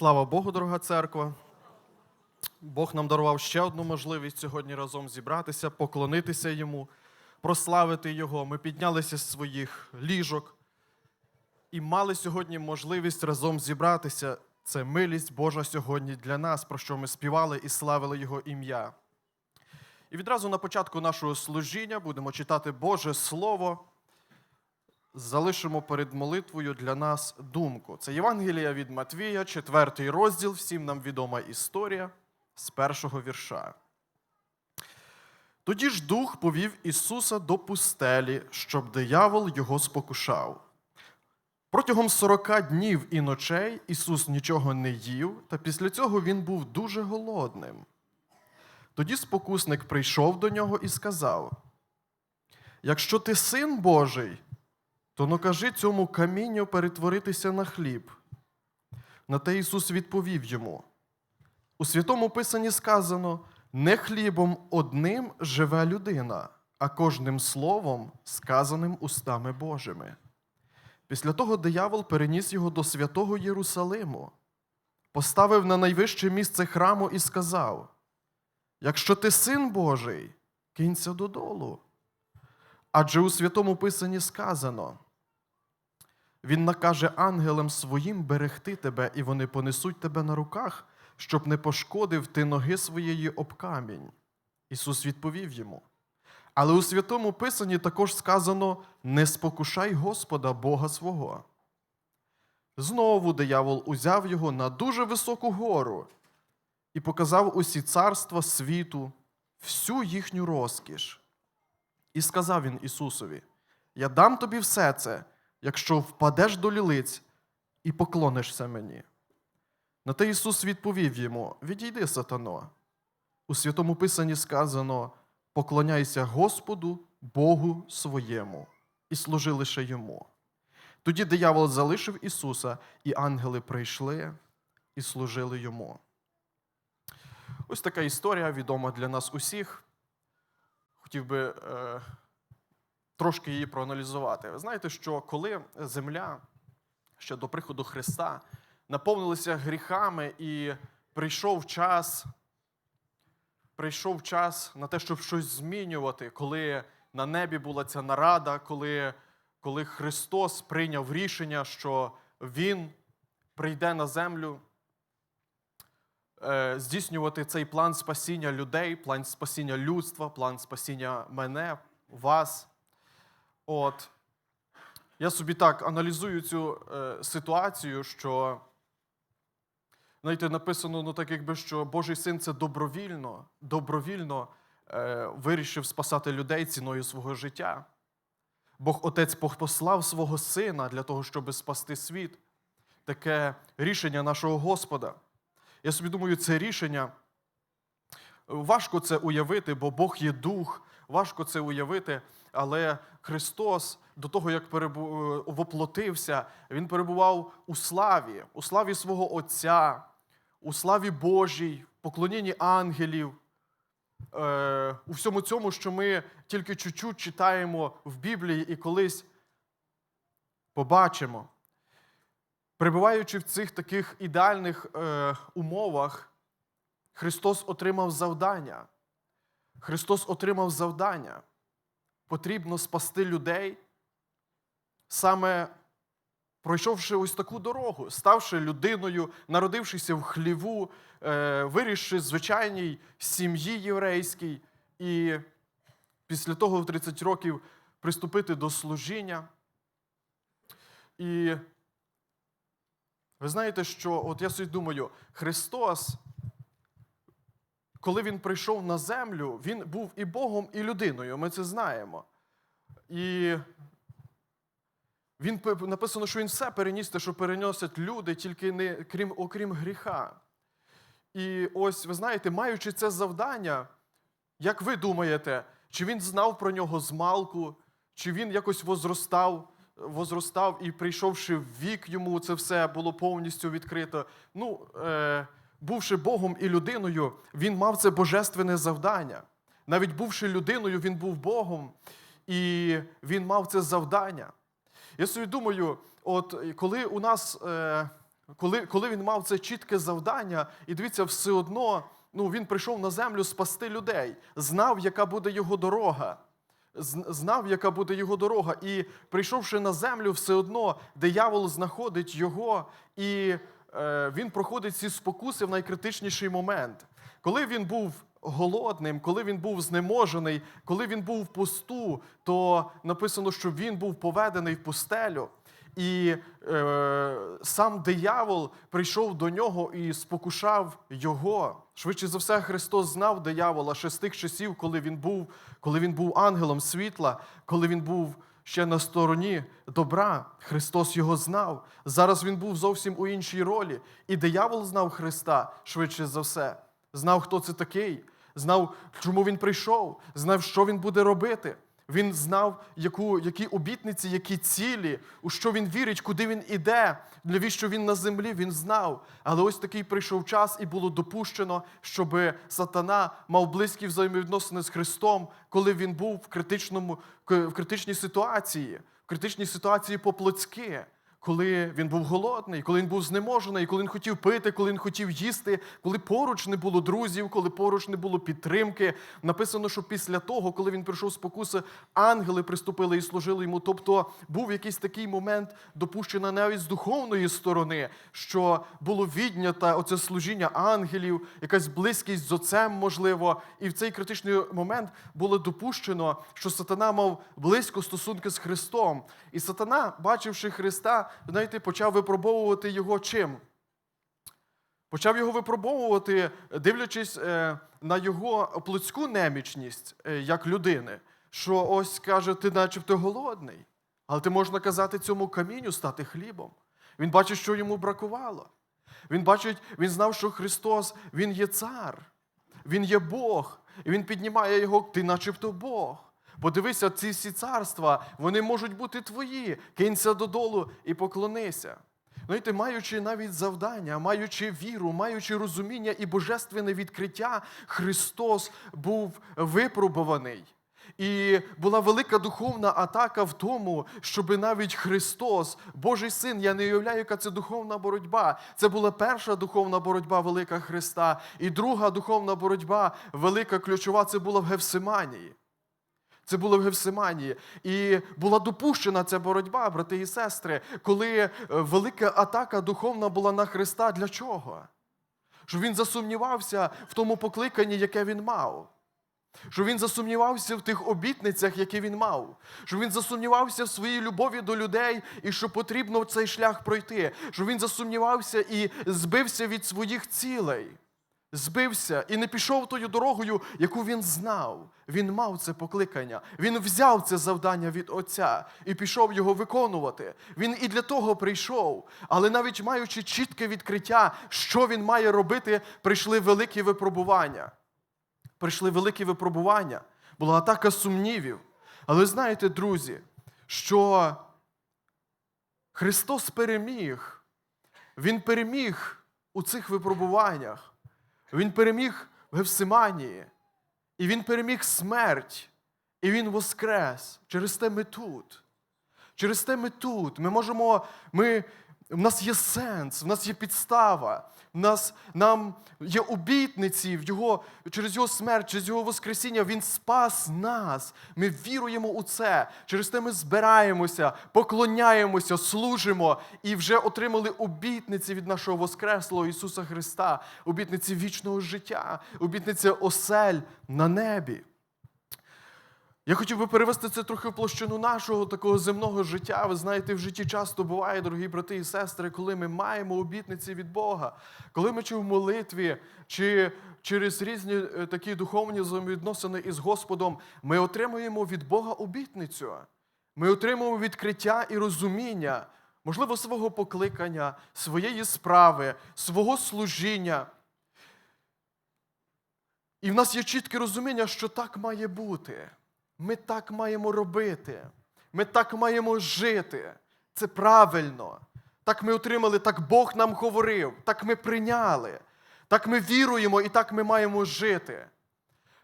Слава Богу, дорога церква. Бог нам дарував ще одну можливість сьогодні разом зібратися, поклонитися йому, прославити Його. Ми піднялися з своїх ліжок і мали сьогодні можливість разом зібратися. Це милість Божа сьогодні для нас, про що ми співали і славили Його ім'я. І відразу на початку нашого служіння будемо читати Боже Слово. Залишимо перед молитвою для нас думку. Це Євангелія від Матвія, четвертий розділ, всім нам відома історія з першого вірша. Тоді ж дух повів Ісуса до пустелі, щоб диявол його спокушав. Протягом сорока днів і ночей Ісус нічого не їв, та після цього він був дуже голодним. Тоді спокусник прийшов до нього і сказав: Якщо ти син Божий, то ну кажи цьому камінню перетворитися на хліб. На те Ісус відповів йому: у святому Писанні сказано: не хлібом одним живе людина, а кожним словом, сказаним устами Божими. Після того диявол переніс його до святого Єрусалиму, поставив на найвище місце храму і сказав: Якщо ти син Божий, кинься додолу. Адже у святому Писанні сказано: Він накаже ангелам своїм берегти тебе, і вони понесуть тебе на руках, щоб не пошкодив ти ноги своєї об камінь. Ісус відповів йому. Але у святому Писанні також сказано: не спокушай Господа Бога свого. Знову диявол узяв його на дуже високу гору і показав усі царства світу, всю їхню розкіш. І сказав він Ісусові: Я дам тобі все це, якщо впадеш до лілиць і поклонишся мені. На те Ісус відповів йому: Відійди, сатано. У святому Писанні сказано: поклоняйся Господу, Богу своєму, і служи лише йому. Тоді диявол залишив Ісуса, і ангели прийшли і служили йому. Ось така історія відома для нас усіх. Хотів би е, трошки її проаналізувати. Ви знаєте, що коли земля ще до приходу Христа наповнилася гріхами і прийшов час, прийшов час на те, щоб щось змінювати, коли на небі була ця нарада, коли, коли Христос прийняв рішення, що Він прийде на землю е, здійснювати цей план спасіння людей, план спасіння людства, план спасіння мене, вас. От. Я собі так аналізую цю е, ситуацію, що, знаєте, написано, ну так якби, що Божий син це добровільно, добровільно е, вирішив спасати людей ціною свого життя. Бог Отець послав свого сина для того, щоб спасти світ. Таке рішення нашого Господа. Я собі думаю, це рішення. Важко це уявити, бо Бог є дух, важко це уявити, але Христос до того, як перебу... воплотився, Він перебував у славі, у славі свого Отця, у славі Божій, поклонінні ангелів, е... у всьому цьому, що ми тільки чуть-чуть читаємо в Біблії і колись побачимо. Перебуваючи в цих таких ідеальних е, умовах, Христос отримав завдання. Христос отримав завдання. Потрібно спасти людей, саме пройшовши ось таку дорогу, ставши людиною, народившися в хліву, е, вирісши в звичайній сім'ї єврейській, і після того в 30 років приступити до служіння. І ви знаєте, що от я собі думаю, Христос, коли Він прийшов на землю, Він був і Богом, і людиною. Ми це знаємо. І він написано, що він все переніс, те, що переносять люди, тільки не крім, окрім гріха. І ось, ви знаєте, маючи це завдання, як ви думаєте, чи він знав про нього з малку, чи він якось возростав? возростав і прийшовши в вік, йому це все було повністю відкрито. Ну, е, бувши Богом і людиною, він мав це божественне завдання. Навіть бувши людиною, він був Богом, і він мав це завдання. Я собі думаю, от коли у нас е, коли, коли він мав це чітке завдання, і дивіться, все одно ну, він прийшов на землю спасти людей, знав, яка буде його дорога. Знав, яка буде його дорога, і прийшовши на землю, все одно диявол знаходить його, і він проходить ці спокуси в найкритичніший момент. Коли він був голодним, коли він був знеможений, коли він був в пусту, то написано, що він був поведений в пустелю. І е, сам диявол прийшов до нього і спокушав його. Швидше за все, Христос знав диявола ще з тих часів, коли він був, коли він був ангелом світла, коли він був ще на стороні добра. Христос його знав. Зараз він був зовсім у іншій ролі. І диявол знав Христа швидше за все. Знав, хто це такий, знав, чому він прийшов, знав, що він буде робити. Він знав, яку, які обітниці, які цілі, у що він вірить, куди він іде, навіщо він на землі, він знав. Але ось такий прийшов час, і було допущено, щоб сатана мав близькі взаємовідносини з Христом, коли він був в, критичному, в критичній ситуації, в критичній ситуації по-плотськи. Коли він був голодний, коли він був знеможений, коли він хотів пити, коли він хотів їсти, коли поруч не було друзів, коли поруч не було підтримки. Написано, що після того, коли він прийшов з спокуси, ангели приступили і служили йому. Тобто був якийсь такий момент, допущений навіть з духовної сторони, що було віднято оце служіння ангелів, якась близькість з отцем, можливо. І в цей критичний момент було допущено, що сатана мав близько стосунки з Христом. І сатана, бачивши Христа, знаєте, почав випробовувати його чим? Почав його випробовувати, дивлячись е, на його плотську немічність е, як людини, що ось каже, ти начебто голодний, але ти можна казати цьому камінню стати хлібом. Він бачить, що йому бракувало. Він бачить, він знав, що Христос Він є цар, Він є Бог, і Він піднімає його, ти начебто Бог. Подивися, ці всі царства, вони можуть бути твої. Кинься додолу і поклонися. Знаєте, маючи навіть завдання, маючи віру, маючи розуміння і божественне відкриття, Христос був випробуваний. І була велика духовна атака в тому, щоб навіть Христос, Божий син, я не уявляю, яка це духовна боротьба. Це була перша духовна боротьба велика Христа, і друга духовна боротьба, велика ключова, це була в Гевсиманії. Це було в Гевсиманії. І була допущена ця боротьба, брати і сестри, коли е, велика атака духовна була на Христа. Для чого? Щоб він засумнівався в тому покликанні, яке він мав. Щоб він засумнівався в тих обітницях, які він мав. Щоб він засумнівався в своїй любові до людей і що потрібно цей шлях пройти. Щоб він засумнівався і збився від своїх цілей. Збився і не пішов тою дорогою, яку він знав. Він мав це покликання. Він взяв це завдання від Отця і пішов його виконувати. Він і для того прийшов. Але навіть маючи чітке відкриття, що він має робити, прийшли великі випробування. Прийшли великі випробування. Була атака сумнівів. Але знаєте, друзі, що Христос переміг. Він переміг у цих випробуваннях. Він переміг в Гевсиманії, і він переміг смерть, і він воскрес. Через те ми тут. Через те ми тут. Ми можемо, ми, в нас є сенс, в нас є підстава, в нас нам є обітниці в його, через його смерть, через його Воскресіння. Він спас нас. Ми віруємо у це. Через те ми збираємося, поклоняємося, служимо і вже отримали обітниці від нашого Воскреслого Ісуса Христа, обітниці вічного життя, обітниця осель на небі. Я хотів би перевести це трохи в площину нашого такого земного життя. Ви знаєте, в житті часто буває, дорогі брати і сестри, коли ми маємо обітниці від Бога, коли ми чи в молитві, чи через різні е, такі духовні взаємовідносини із Господом, ми отримуємо від Бога обітницю. Ми отримуємо відкриття і розуміння, можливо, свого покликання, своєї справи, свого служіння. І в нас є чітке розуміння, що так має бути. Ми так маємо робити. Ми так маємо жити. Це правильно. Так ми отримали, так Бог нам говорив, так ми прийняли, так ми віруємо і так ми маємо жити.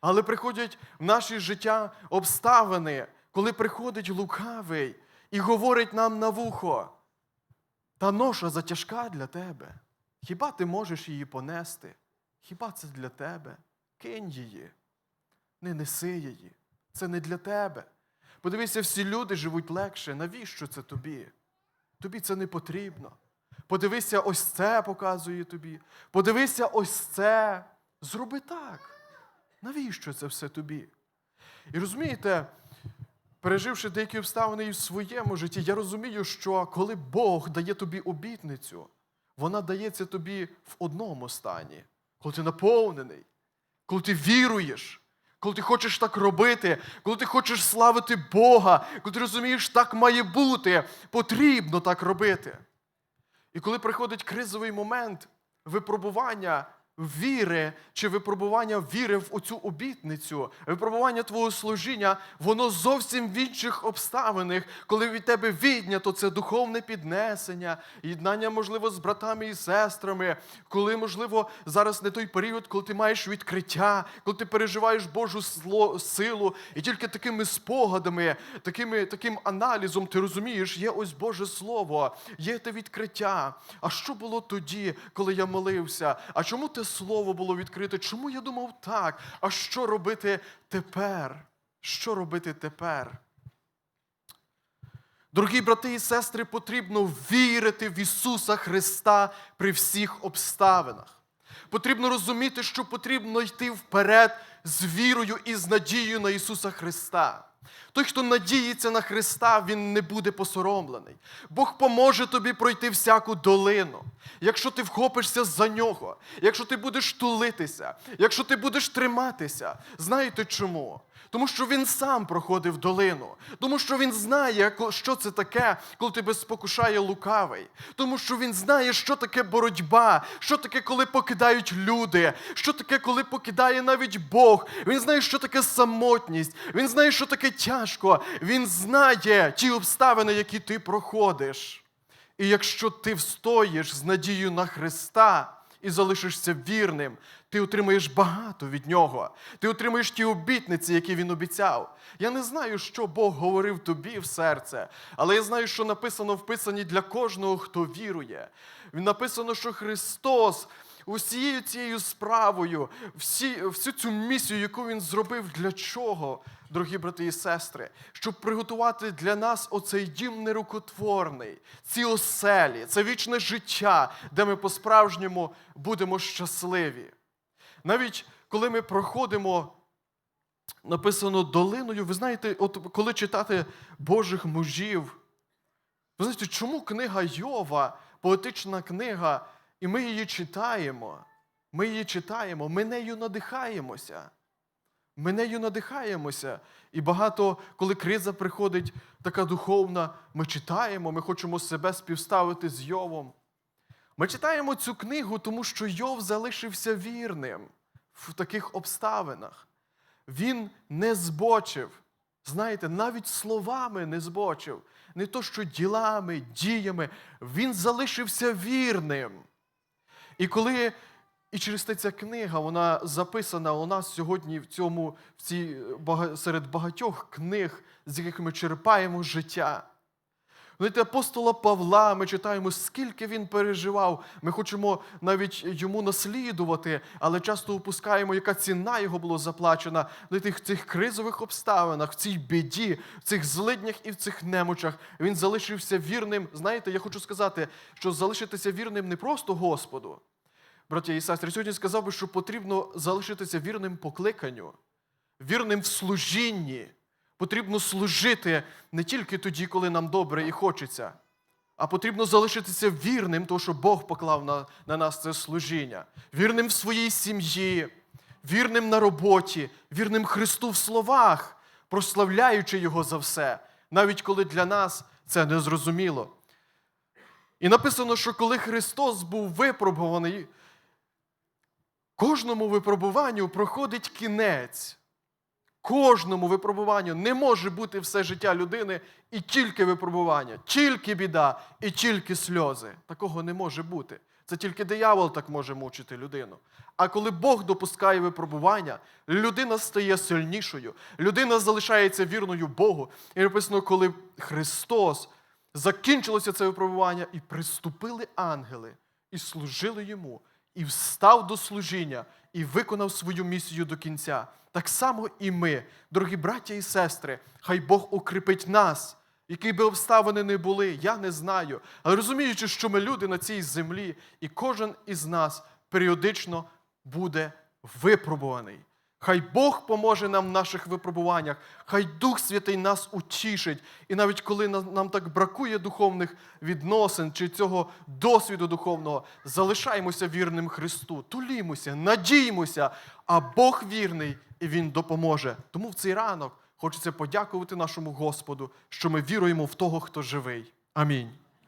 Але приходять в наше життя обставини, коли приходить лукавий і говорить нам на вухо. Та ноша затяжка для тебе. Хіба ти можеш її понести? Хіба це для тебе? Кинь її. Не неси її. Це не для тебе. Подивися, всі люди живуть легше. Навіщо це тобі? Тобі це не потрібно. Подивися, ось це показує тобі. Подивися, ось це. Зроби так. Навіщо це все тобі? І розумієте, переживши деякі обставини і в своєму житті, я розумію, що коли Бог дає тобі обітницю, вона дається тобі в одному стані, коли ти наповнений, коли ти віруєш, коли ти хочеш так робити, коли ти хочеш славити Бога, коли ти розумієш, так має бути, потрібно так робити. І коли приходить кризовий момент випробування віри чи випробування віри в оцю обітницю, випробування твого служіння, воно зовсім в інших обставинах, коли від тебе віднято це духовне піднесення, єднання, можливо, з братами і сестрами, коли, можливо, зараз не той період, коли ти маєш відкриття, коли ти переживаєш Божу силу, і тільки такими спогадами, такими, таким аналізом ти розумієш, є ось Боже Слово, є те відкриття. А що було тоді, коли я молився? А чому те слово було відкрите? Чому я думав так? А що робити тепер? Що робити тепер? Дорогі брати і сестри, потрібно вірити в Ісуса Христа при всіх обставинах. Потрібно розуміти, що потрібно йти вперед з вірою і з надією на Ісуса Христа. Той, хто надіється на Христа, він не буде посоромлений. Бог поможе тобі пройти всяку долину. Якщо ти вхопишся за нього, якщо ти будеш тулитися, якщо ти будеш триматися, знаєте чому? Тому що він сам проходив долину, тому що він знає, що це таке, коли тебе спокушає лукавий, тому що він знає, що таке боротьба, що таке, коли покидають люди, що таке, коли покидає навіть Бог. Він знає, що таке самотність, він знає, що таке тяжко. Він знає ті обставини, які ти проходиш. І якщо ти встоїш з надією на Христа і залишишся вірним, ти отримаєш багато від нього. Ти отримаєш ті обітниці, які він обіцяв. Я не знаю, що Бог говорив тобі в серце, але я знаю, що написано в Писанні для кожного, хто вірує. Написано, що Христос усією цією справою, всі, всю цю місію, яку він зробив, для чого? Дорогі брати і сестри, щоб приготувати для нас оцей дім нерукотворний, ці оселі, це вічне життя, де ми по-справжньому будемо щасливі. Навіть коли ми проходимо, написано долиною, ви знаєте, от коли читати Божих мужів, ви знаєте, чому книга Йова, поетична книга, і ми її читаємо, ми її читаємо, ми нею надихаємося. Ми нею надихаємося. І багато, коли криза приходить, така духовна, ми читаємо, ми хочемо себе співставити з Йовом. Ми читаємо цю книгу, тому що Йов залишився вірним в таких обставинах. Він не збочив. Знаєте, навіть словами не збочив. Не то, що ділами, діями. Він залишився вірним. І коли і через те ця книга, вона записана у нас сьогодні в цьому, в цій, серед багатьох книг, з яких ми черпаємо життя. Знаєте, апостола Павла ми читаємо, скільки він переживав. Ми хочемо навіть йому наслідувати, але часто упускаємо, яка ціна його була заплачена на тих цих кризових обставинах, в цій біді, в цих злиднях і в цих немочах. Він залишився вірним. Знаєте, я хочу сказати, що залишитися вірним не просто Господу. Браті і сестри, сьогодні сказав би, що потрібно залишитися вірним покликанню, вірним в служінні. Потрібно служити не тільки тоді, коли нам добре і хочеться, а потрібно залишитися вірним, тому що Бог поклав на, на нас це служіння, вірним в своїй сім'ї, вірним на роботі, вірним Христу в словах, прославляючи Його за все, навіть коли для нас це незрозуміло. І написано, що коли Христос був випробуваний, кожному випробуванню проходить кінець. Кожному випробуванню не може бути все життя людини і тільки випробування, тільки біда і тільки сльози. Такого не може бути. Це тільки диявол так може мучити людину. А коли Бог допускає випробування, людина стає сильнішою, людина залишається вірною Богу. І написано, коли Христос закінчилося це випробування, і приступили ангели, і служили йому, і встав до служіння, і виконав свою місію до кінця. Так само і ми, дорогі браття і сестри, хай Бог укріпить нас, які би обставини не були, я не знаю. Але розуміючи, що ми люди на цій землі, і кожен із нас періодично буде випробуваний. Хай Бог поможе нам в наших випробуваннях, хай Дух Святий нас утішить. І навіть коли нам так бракує духовних відносин чи цього досвіду духовного, залишаємося вірним Христу, тулімося, надіємося, а Бог вірний і Він допоможе. Тому в цей ранок хочеться подякувати нашому Господу, що ми віруємо в того, хто живий. Амінь.